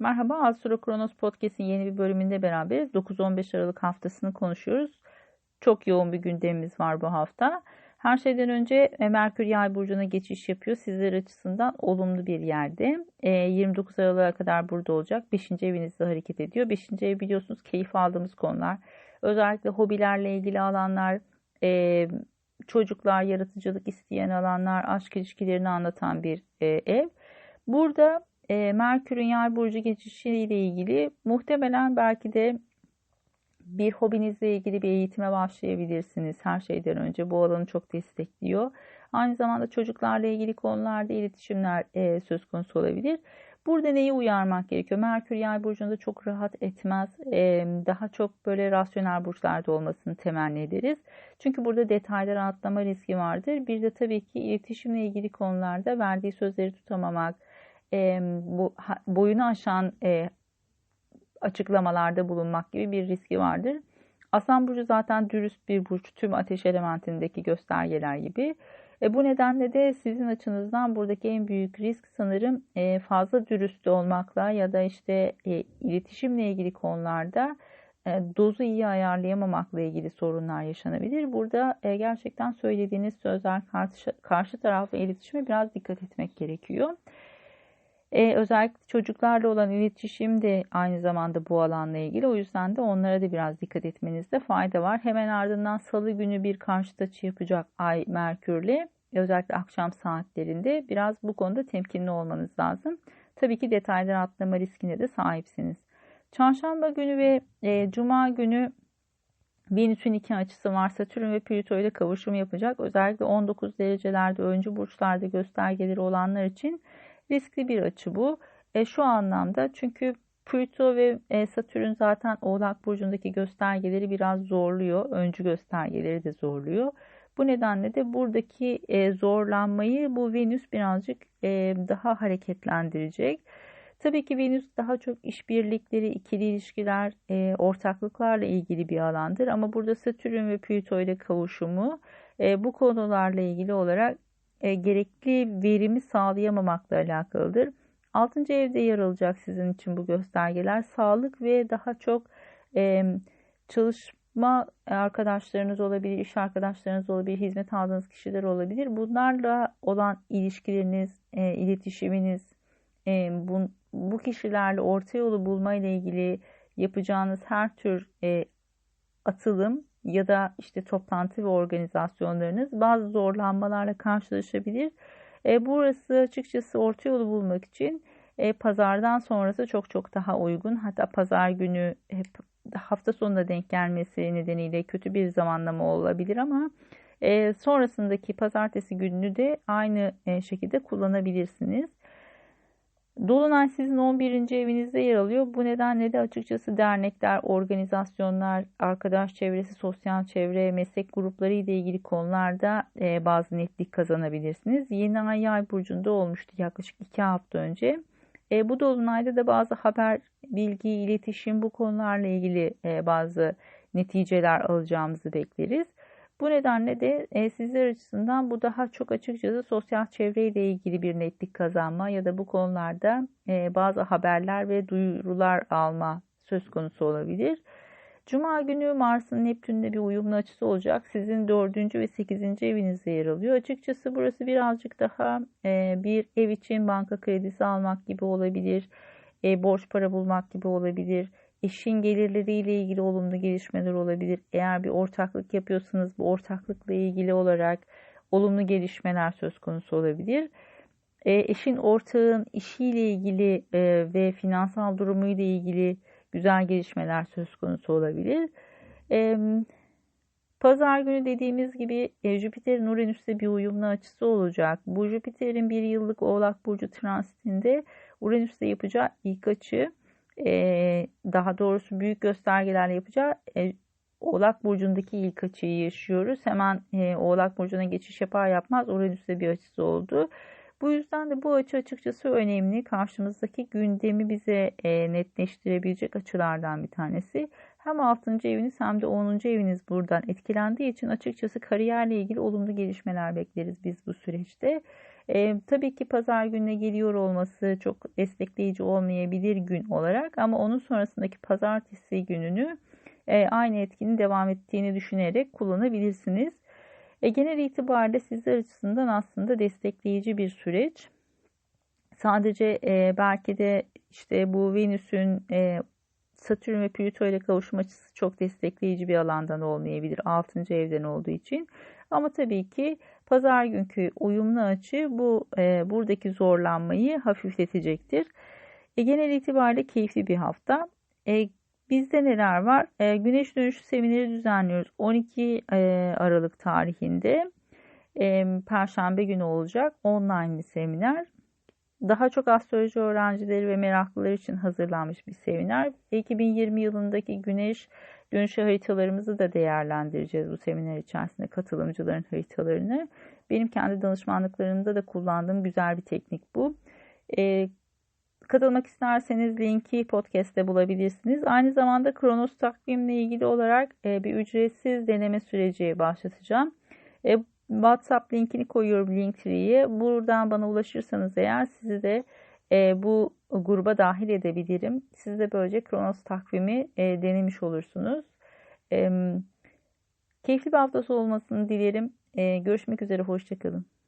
Merhaba Astro Kronos Podcast'in yeni bir bölümünde beraberiz. 9-15 Aralık haftasını konuşuyoruz. Çok yoğun bir gündemimiz var bu hafta. Her şeyden önce e, Merkür Yay burcuna geçiş yapıyor. Sizler açısından olumlu bir yerde. 29 e, Aralık'a kadar burada olacak. 5. evinizde hareket ediyor. 5. ev biliyorsunuz keyif aldığımız konular. Özellikle hobilerle ilgili alanlar, e, çocuklar, yaratıcılık isteyen alanlar, aşk ilişkilerini anlatan bir ev. Burada e, Merkür'ün yay burcu geçişiyle ilgili muhtemelen belki de bir hobinizle ilgili bir eğitime başlayabilirsiniz her şeyden önce. Bu alanı çok destekliyor. Aynı zamanda çocuklarla ilgili konularda iletişimler e, söz konusu olabilir. Burada neyi uyarmak gerekiyor? Merkür yay burcunda çok rahat etmez. E, daha çok böyle rasyonel burçlarda olmasını temenni ederiz. Çünkü burada detaylara atlama riski vardır. Bir de tabii ki iletişimle ilgili konularda verdiği sözleri tutamamak, e, bu boyunu aşan e, açıklamalarda bulunmak gibi bir riski vardır. Aslan burcu zaten dürüst bir burç tüm ateş elementindeki göstergeler gibi. E, bu nedenle de sizin açınızdan buradaki en büyük risk sanırım e, fazla dürüst olmakla ya da işte e, iletişimle ilgili konularda e, dozu iyi ayarlayamamakla ilgili sorunlar yaşanabilir. Burada e, gerçekten söylediğiniz sözler karşı, karşı tarafla iletişime biraz dikkat etmek gerekiyor. E, özellikle çocuklarla olan iletişim de aynı zamanda bu alanla ilgili. O yüzden de onlara da biraz dikkat etmenizde fayda var. Hemen ardından salı günü bir karşıt açı yapacak Ay Merkür'le. Özellikle akşam saatlerinde biraz bu konuda temkinli olmanız lazım. Tabii ki detayları atlama riskine de sahipsiniz. Çarşamba günü ve e, Cuma günü Venüs'ün iki açısı var. Satürn ve Plüto ile kavuşum yapacak. Özellikle 19 derecelerde öncü burçlarda göstergeleri olanlar için Riskli bir açı bu. E, şu anlamda çünkü Plüto ve e, Satürn zaten Oğlak Burcu'ndaki göstergeleri biraz zorluyor. Öncü göstergeleri de zorluyor. Bu nedenle de buradaki e, zorlanmayı bu Venüs birazcık e, daha hareketlendirecek. Tabii ki Venüs daha çok işbirlikleri, ikili ilişkiler, e, ortaklıklarla ilgili bir alandır. Ama burada Satürn ve Plüto ile kavuşumu e, bu konularla ilgili olarak e, gerekli verimi sağlayamamakla alakalıdır. 6. evde yer alacak sizin için bu göstergeler. Sağlık ve daha çok e, çalışma arkadaşlarınız olabilir, iş arkadaşlarınız olabilir, hizmet aldığınız kişiler olabilir. Bunlarla olan ilişkileriniz, e, iletişiminiz, e, bu, bu kişilerle orta yolu bulma ilgili yapacağınız her tür e, atılım ya da işte toplantı ve organizasyonlarınız bazı zorlanmalarla karşılaşabilir. E, burası açıkçası orta yolu bulmak için e, pazardan sonrası çok çok daha uygun. Hatta pazar günü hep hafta sonuna denk gelmesi nedeniyle kötü bir zamanlama olabilir ama e, sonrasındaki pazartesi gününü de aynı e, şekilde kullanabilirsiniz. Dolunay sizin 11. evinizde yer alıyor. Bu nedenle de açıkçası dernekler, organizasyonlar, arkadaş çevresi, sosyal çevre, meslek grupları ile ilgili konularda e, bazı netlik kazanabilirsiniz. Yeni ay yay burcunda olmuştu yaklaşık 2 hafta önce. E, bu dolunayda da bazı haber, bilgi, iletişim bu konularla ilgili e, bazı neticeler alacağımızı bekleriz. Bu nedenle de e, sizler açısından bu daha çok açıkçası sosyal çevreyle ilgili bir netlik kazanma ya da bu konularda e, bazı haberler ve duyurular alma söz konusu olabilir. Cuma günü Mars'ın Neptün'de bir uyumlu açısı olacak. Sizin dördüncü ve sekizinci evinizde yer alıyor. Açıkçası burası birazcık daha e, bir ev için banka kredisi almak gibi olabilir. E, borç para bulmak gibi olabilir eşin gelirleriyle ilgili olumlu gelişmeler olabilir. Eğer bir ortaklık yapıyorsanız bu ortaklıkla ilgili olarak olumlu gelişmeler söz konusu olabilir. E, eşin ortağın işiyle ilgili e, ve finansal durumuyla ilgili güzel gelişmeler söz konusu olabilir. E, Pazar günü dediğimiz gibi e, Jüpiter'in Uranüs'te bir uyumlu açısı olacak. Bu Jüpiter'in bir yıllık Oğlak Burcu transitinde Uranüs'te yapacağı ilk açı e, daha doğrusu büyük göstergelerle yapacağı e, Oğlak Burcu'ndaki ilk açıyı yaşıyoruz. Hemen e, Oğlak Burcu'na geçiş yapar yapmaz Uranüs'te bir açısı oldu. Bu yüzden de bu açı açıkçası önemli. Karşımızdaki gündemi bize e, netleştirebilecek açılardan bir tanesi. Hem 6. eviniz hem de 10. eviniz buradan etkilendiği için açıkçası kariyerle ilgili olumlu gelişmeler bekleriz biz bu süreçte. E, tabii ki pazar gününe geliyor olması çok destekleyici olmayabilir gün olarak ama onun sonrasındaki pazartesi gününü e, aynı etkinin devam ettiğini düşünerek kullanabilirsiniz. E, genel itibariyle sizler açısından aslında destekleyici bir süreç. Sadece e, belki de işte bu Venüs'ün e, Satürn ve Plüto ile kavuşum açısı çok destekleyici bir alandan olmayabilir 6. evden olduğu için. Ama tabii ki pazar günkü uyumlu açı bu e, buradaki zorlanmayı hafifletecektir. E, genel itibariyle keyifli bir hafta. E, bizde neler var? E, güneş dönüşü semineri düzenliyoruz 12 e, Aralık tarihinde. E, Perşembe günü olacak online bir seminer daha çok astroloji öğrencileri ve meraklıları için hazırlanmış bir seminer. 2020 yılındaki güneş dönüşü haritalarımızı da değerlendireceğiz bu seminer içerisinde katılımcıların haritalarını. Benim kendi danışmanlıklarımda da kullandığım güzel bir teknik bu. Ee, katılmak isterseniz linki podcast'te bulabilirsiniz. Aynı zamanda Kronos takvimle ilgili olarak e, bir ücretsiz deneme süreci başlatacağım. E, WhatsApp linkini koyuyorum Linktree'ye. Buradan bana ulaşırsanız eğer sizi de e, bu gruba dahil edebilirim. Siz de böylece Kronos takvimi e, denemiş olursunuz. E, keyifli bir haftası olmasını dilerim. E, görüşmek üzere, hoşçakalın.